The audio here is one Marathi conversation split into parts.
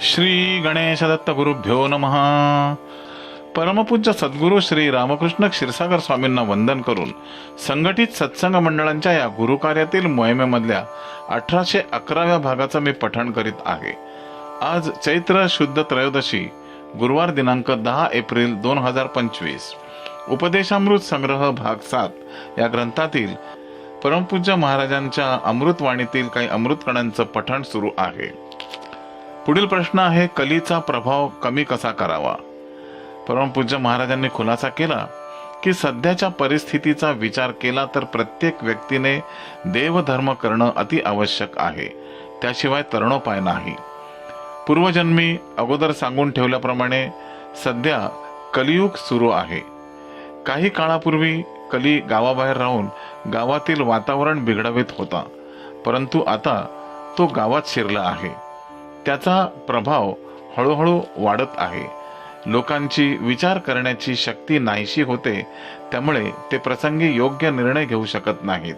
श्री गणेश दत्त गुरुभ्यो परमपूज्य सद्गुरू श्री रामकृष्ण क्षीरसागर स्वामींना वंदन करून संघटित सत्संग मंडळांच्या या गुरुकार्यातील मोहिमेमधल्या अठराशे अकराव्या भागाचं मी पठण करीत आहे. आज चैत्र शुद्ध त्रयोदशी गुरुवार दिनांक दहा एप्रिल दोन हजार पंचवीस. उपदेशामृत संग्रह भाग सात या ग्रंथातील परमपूज्य महाराजांच्या अमृतवाणीतील काही अमृतकणांचं पठण सुरू आहे. पुढील प्रश्न आहे कलीचा प्रभाव कमी कसा करावा? परमपूज्य महाराजांनी खुलासा केला की सध्याच्या परिस्थितीचा विचार केला तर प्रत्येक व्यक्तीने देवधर्म करणं अति आवश्यक आहे. त्याशिवाय तरणोपाय नाही. पूर्वजन्मी अगोदर सांगून ठेवल्याप्रमाणे सध्या कलियुग सुरू आहे. काही काळापूर्वी कली गावाबाहेर राहून गावातील वातावरण बिघडवित होता परंतु आता तो गावात शिरला आहे. त्याचा प्रभाव हळूहळू वाढत आहे. लोकांची विचार करण्याची शक्ती नाहीशी होते त्यामुळे ते प्रसंगी योग्य निर्णय घेऊ शकत नाहीत.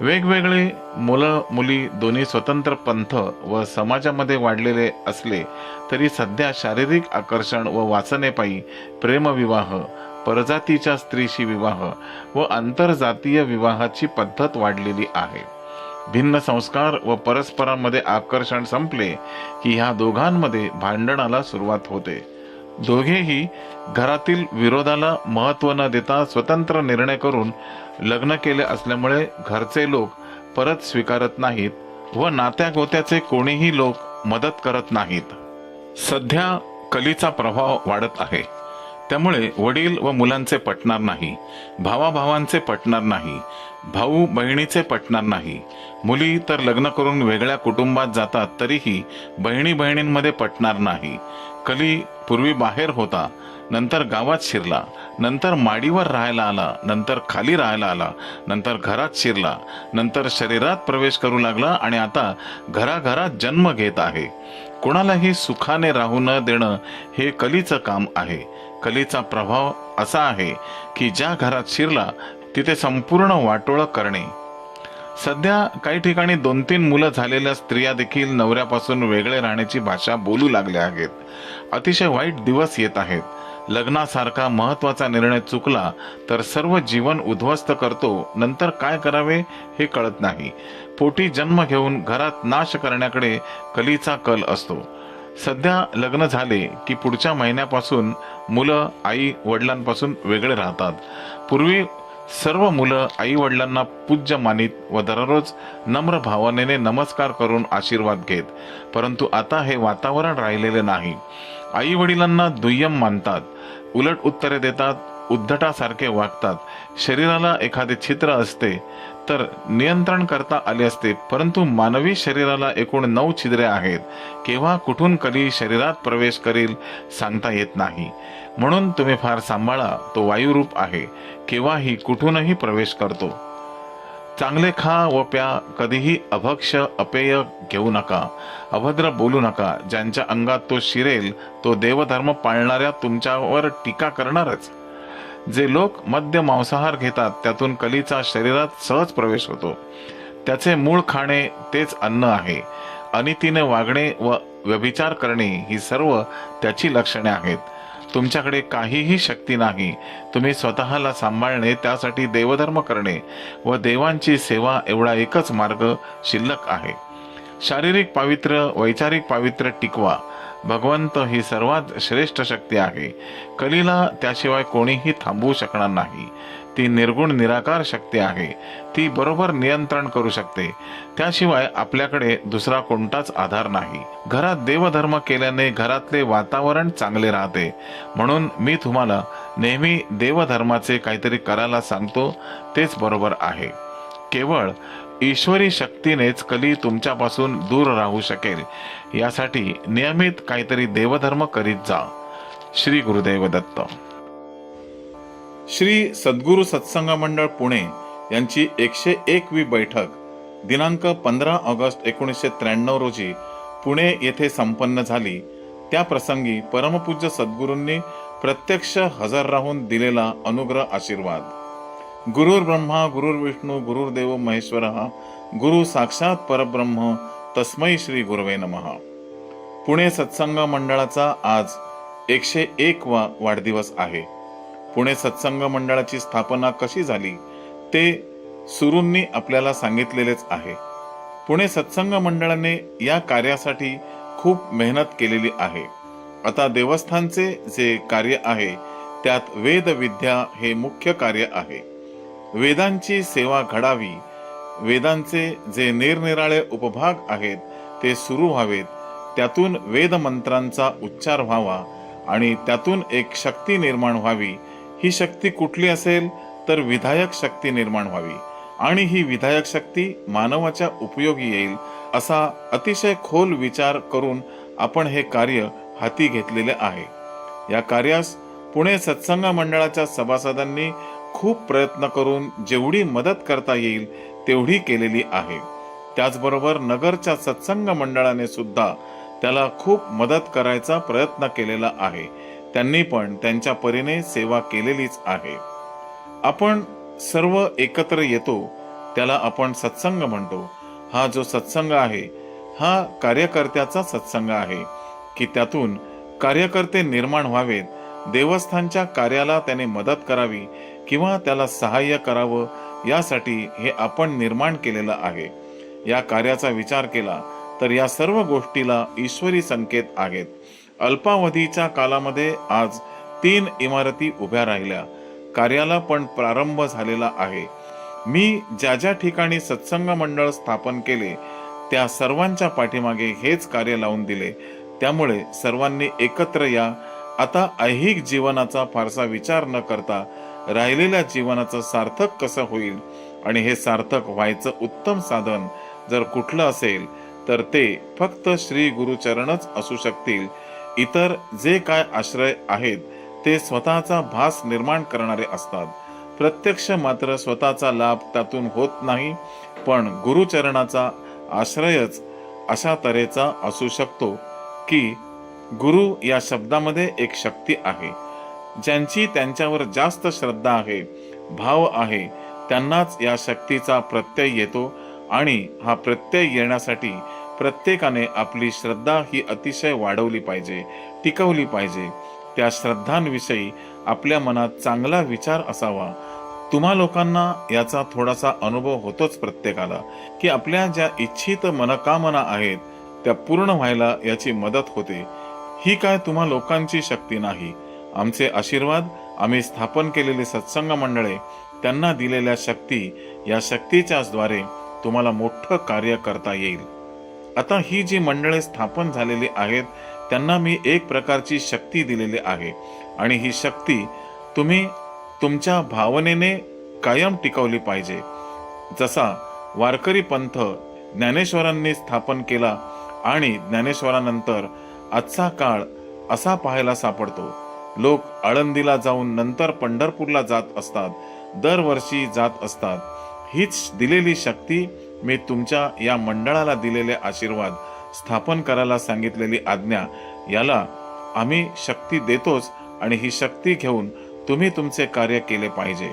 वेगवेगळे मुलं मुली दोन्ही स्वतंत्र पंथ व समाजामध्ये वाढलेले असले तरी सध्या शारीरिक आकर्षण व वासनेपायी प्रेमविवाह परजातीच्या स्त्रीशी विवाह व आंतरजातीय विवाहाची पद्धत वाढलेली आहे. भिन्न संस्कार व परस्परांमध्ये आकर्षण संपले की ह्या दोघांमध्ये भांडणाला सुरुवात होते. दोघेही घरातील विरोधाला महत्त्व न देता स्वतंत्र निर्णय करून लग्न केले असल्यामुळे घरचे लोक परत स्वीकारत नाहीत व नात्या गोत्याचे कोणीही लोक मदत करत नाहीत. सध्या कलीचा प्रभाव वाढत आहे. त्यामुळे वडील व मुलांचे पटणार नाही भावाभावांचे पटणार नाही भाऊ बहिणीचे पटणार नाही. मुली तर लग्न करून वेगळ्या कुटुंबात जातात तरीही बहिणी बहिणींमध्ये पटणार नाही. कली पूर्वी बाहेर होता नंतर गावात शिरला नंतर माडीवर राहायला आला नंतर खाली राहायला आला नंतर घरात शिरला नंतर शरीरात प्रवेश करू लागला आणि आता घराघरात जन्म घेत आहे. कोणालाही सुखाने राहू न देणं हे कलीचं काम आहे. कलेचा प्रभाव असा आहे की ज्या घरात शिरला तिथे संपूर्ण वाटोळं करणे. सध्या काही ठिकाणी दोन तीन मुलं झालेल्या स्त्रिया देखील नवऱ्यापासून वेगळे राहण्याची भाषा बोलू लागल्या आहेत. अतिशय वाईट दिवस येत आहेत. लग्नासारखा महत्त्वाचा निर्णय चुकला तर सर्व जीवन उद्ध्वस्त करतो नंतर काय करावे हे कळत नाही. पोटी जन्म घेऊन घरात नाश करण्याकडे कलीचा कल असतो. सध्या लग्न झाले की पुढच्या महिन्यापासून मुलं आई वडिलांपासून वेगळे राहतात. पूर्वी सर्व मुलं आई वडिलांना पूज्य मानित व दररोज नम्र भावनेने नमस्कार करून आशीर्वाद घेत. परंतु आता हे वातावरण राहिलेले नाही. आई वडिलांना दुय्यम मानतात. उलट उत्तरे देतात उद्धटासारखे वागतात. शरीराला एखादे छिद्र असते तर नियंत्रण करता आले असते परंतु मानवी शरीराला एकूण नऊ छिद्रे आहेत. केव्हा कुठून कधी शरीरात प्रवेश करील सांगता येत नाही. म्हणून तुम्ही फार सांभाळा तो वायुरूप आहे. केव्हाही कुठूनही प्रवेश करतो. चांगले खा व प्या कधीही अभक्ष अपेय घेऊ नका. अभद्र बोलू नका. ज्यांच्या अंगात तो शिरेल तो देवधर्म पाळणाऱ्या तुमच्यावर टीका करणारच. जे लोक मद्य मांसाहार घेतात त्यातून कलीचा शरीरात सहज प्रवेश होतो. त्याचे मूळ खाणे तेच अन्न आहे. अनितीने वागणे व व्यभिचार करणे ही सर्व त्याची लक्षणे आहेत. तुमच्याकडे काहीही शक्ती नाही. तुम्ही स्वतःला सांभाळणे त्यासाठी देवधर्म करणे व देवांची सेवा एवढा एकच मार्ग शिल्लक आहे. शारीरिक पावित्र्य वैचारिक पावित्र्य टिकवा. भगवंत ही सर्वात श्रेष्ठ शक्ती आहे. कलीला त्याशिवाय कोणीही थांबवू शकणार नाही. ती निर्गुण निराकार शक्ती आहे. ती बरोबर नियंत्रण करू शकते. त्याशिवाय आपल्याकडे दुसरा कोणताच आधार नाही. घरात देवधर्म केल्याने घरातले वातावरण चांगले राहते. म्हणून मी तुम्हाला नेहमी देवधर्माचे काहीतरी करायला सांगतो तेच बरोबर आहे. केवळ ईश्वरी शक्तीनेच कली तुमच्यापासून दूर राहू शकेल. यासाठी नियमित काहीतरी देवधर्म करीत जा. श्री गुरुदेव दत्त. श्री सद्गुरु सत्संग मंडळ पुणे यांची एकशे एकवी बैठक दिनांक पंधरा ऑगस्ट एकोणीसशे त्र्याण्णव रोजी पुणे येथे संपन्न झाली. त्या प्रसंगी परमपूज्य सद्गुरूंनी प्रत्यक्ष हजर राहून दिलेला अनुग्रह आशीर्वाद. गुरुर् ब्रह्मा गुरुर्विष्णू गुरुर्देव महेश्वर गुरु साक्षात परब्रह्म तस्मै श्री गुरवे नमः. पुणे सत्संग मंडळाचा आज एकशे एक वा वाढदिवस आहे. पुणे सत्संग मंडळाची स्थापना कशी झाली ते सुरूंनी आपल्याला सांगितलेलेच आहे. पुणे सत्संग मंडळाने या कार्यासाठी खूप मेहनत केलेली आहे. आता देवस्थानचे जे कार्य आहे त्यात वेद विद्या हे मुख्य कार्य आहे. वेदांची सेवा घडावी. वेदांचे जे निरनिराळे उपभाग आहेत ते सुरू व्हावेत. त्यातून वेदमंत्रांचा उच्चार व्हावा आणि त्यातून एक शक्ती निर्माण व्हावी. ही शक्ती कुठली असेल तर विधायक शक्ती निर्माण व्हावी. आणि ही विधायक शक्ती मानवाच्या उपयोगी येईल असा अतिशय खोल विचार करून आपण हे कार्य हाती घेतलेले आहे. या कार्यास पुणे सत्संग मंडळाच्या सभासदांनी खूप प्रयत्न करून जेवढी मदत करता येईल तेवढी केलेली आहे. त्याचबरोबर नगरच्या सत्संग मंडळाने सुद्धा त्याला खूप मदत करायचा प्रयत्न केलेला आहे. त्यांनी पण त्यांच्या परीने सेवा केलेलीच आहे. आपण सर्व एकत्र येतो त्याला आपण सत्संग म्हणतो. हा जो सत्संग आहे हा कार्यकर्त्याचा सत्संग आहे की त्यातून कार्यकर्ते निर्माण व्हावेत देवस्थानच्या कार्याला त्याने मदत करावी किंवा त्याला सहाय्य करावं यासाठी हे आपण निर्माण केलेलं आहे. या कार्याचा विचार केला तर या सर्व गोष्टीला ईश्वरी संकेत आहेत. अल्पावधीच्या कालामध्ये आज तीन इमारती उभ्या राहिल्या. कार्याला पण प्रारंभ झालेला आहे. मी ज्या ज्या ठिकाणी सत्संग मंडळ स्थापन केले त्या सर्वांच्या पाठीमागे हेच कार्य लावून दिले. त्यामुळे सर्वांनी एकत्र या आता ऐहिक जीवनाचा फारसा विचार न करता राहिलेल्या जीवनाचं सार्थक कसं होईल? आणि हे सार्थक व्हायचं उत्तम साधन जर कुठलं असेल तर ते फक्त श्री गुरुचरणच असू शकतील. इतर जे काय आश्रय आहेत ते स्वतःचा भास निर्माण करणारे असतात. प्रत्यक्ष मात्र स्वतःचा लाभ त्यातून होत नाही पण गुरुचरणाचा आश्रयच अशा तऱ्हेचा असू शकतो की गुरु या शब्दामध्ये एक शक्ती आहे. ज्यांची त्यांच्यावर जास्त श्रद्धा आहे भाव आहे त्यांनाच या शक्तीचा प्रत्यय येतो आणि हा प्रत्यय येण्यासाठी प्रत्येकाने आपली श्रद्धा ही अतिशय वाढवली पाहिजे टिकवली पाहिजे. त्या श्रद्धांविषयी आपल्या मनात चांगला विचार असावा. तुम्हा लोकांना याचा थोडासा अनुभव होतोच प्रत्येकाला की आपल्या ज्या इच्छित मनकामना आहेत त्या पूर्ण व्हायला याची मदत होते. ही काय तुम्हा लोकांची शक्ती नाही? आमचे आशीर्वाद आम्ही स्थापन केलेले सत्संग मंडळे त्यांना दिलेल्या शक्ती या शक्तीच्याच द्वारे तुम्हाला मोठं कार्य करता येईल. आता ही जी मंडळे स्थापन झालेली आहेत त्यांना मी एक प्रकारची शक्ती दिलेली आहे. आणि ही शक्ती तुम्ही तुमच्या भावनेने कायम टिकवली पाहिजे. जसा वारकरी पंथ ज्ञानेश्वरांनी स्थापन केला आणि ज्ञानेश्वरानंतर आजचा काळ असा पाहायला सापडतो. लोक आळंदीला जाऊन नंतर पंढरपूरला जात असतात दरवर्षी जात असतात. हीच दिलेली शक्ती मी तुमच्या या मंडळाला दिलेले आशीर्वाद स्थापन करायला सांगितलेली आज्ञा याला आम्ही शक्ती देतोच आणि ही शक्ती घेऊन तुम्ही तुमचे कार्य केले पाहिजे.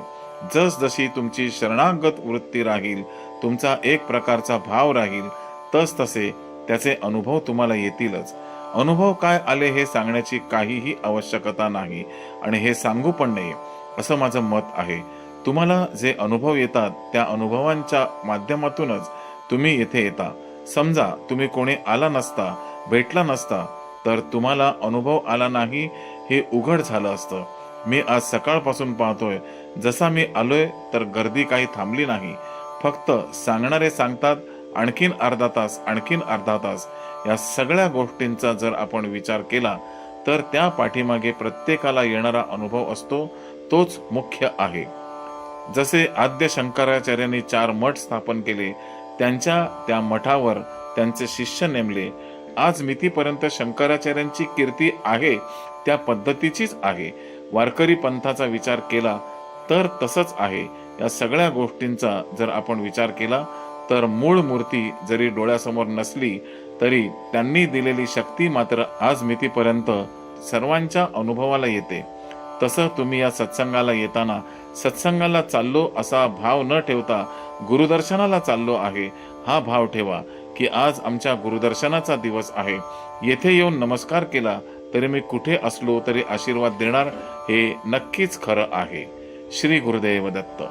जसजशी तुमची शरणागत वृत्ती राहील तुमचा एक प्रकारचा भाव राहील तस तसे त्याचे अनुभव तुम्हाला येतीलच. अनुभव काय आले हे सांगण्याची काहीही आवश्यकता नाही आणि हे सांगू पण नाही असं माझं मत आहे. तुम्हाला जे अनुभव येतात त्या अनुभवांच्या माध्यमातूनच तुम्ही येथे येता. समजा तुम्ही कोणी आला नसता भेटला नसता तर तुम्हाला अनुभव आला नाही हे उघड झालं असतं. मी आज सकाळपासून पाहतोय जसा मी आलोय तर गर्दी काही थांबली नाही. फक्त सांगणारे सांगतात आणखीन अर्धा तास आणखीन अर्धा तास या सगळ्या गोष्टींचा जर आपण विचार केला तर त्या पाठीमागे प्रत्येकाला येणारा अनुभव असतो तोच मुख्य आहे. जसे आद्य शंकराचार्यांनी चार मठ स्थापन केले त्यांच्या त्या मठावर त्यांचे शिष्य नेमले आज मितीपर्यंत शंकराचार्यांची कीर्ती आहे त्या पद्धतीचीच आहे. वारकरी पंथाचा विचार केला तर तसंच आहे. या सगळ्या गोष्टींचा जर आपण विचार केला तर मूळ मूर्ती जरी डोळ्यासमोर नसली तरी त्यांनी दिलेली शक्ती मात्र आज मितीपर्यंत सर्वांच्या अनुभवाला येते. तसं तुम्ही या सत्संगाला येताना सत्संगाला चाललो असा भाव न ठेवता गुरुदर्शनाला चाललो आहे हा भाव ठेवा की आज आमच्या गुरुदर्शनाचा दिवस आहे. येथे येऊन नमस्कार केला तरी मी कुठे असलो तरी आशीर्वाद देणार हे नक्कीच खरं आहे. श्री गुरुदेव दत्त.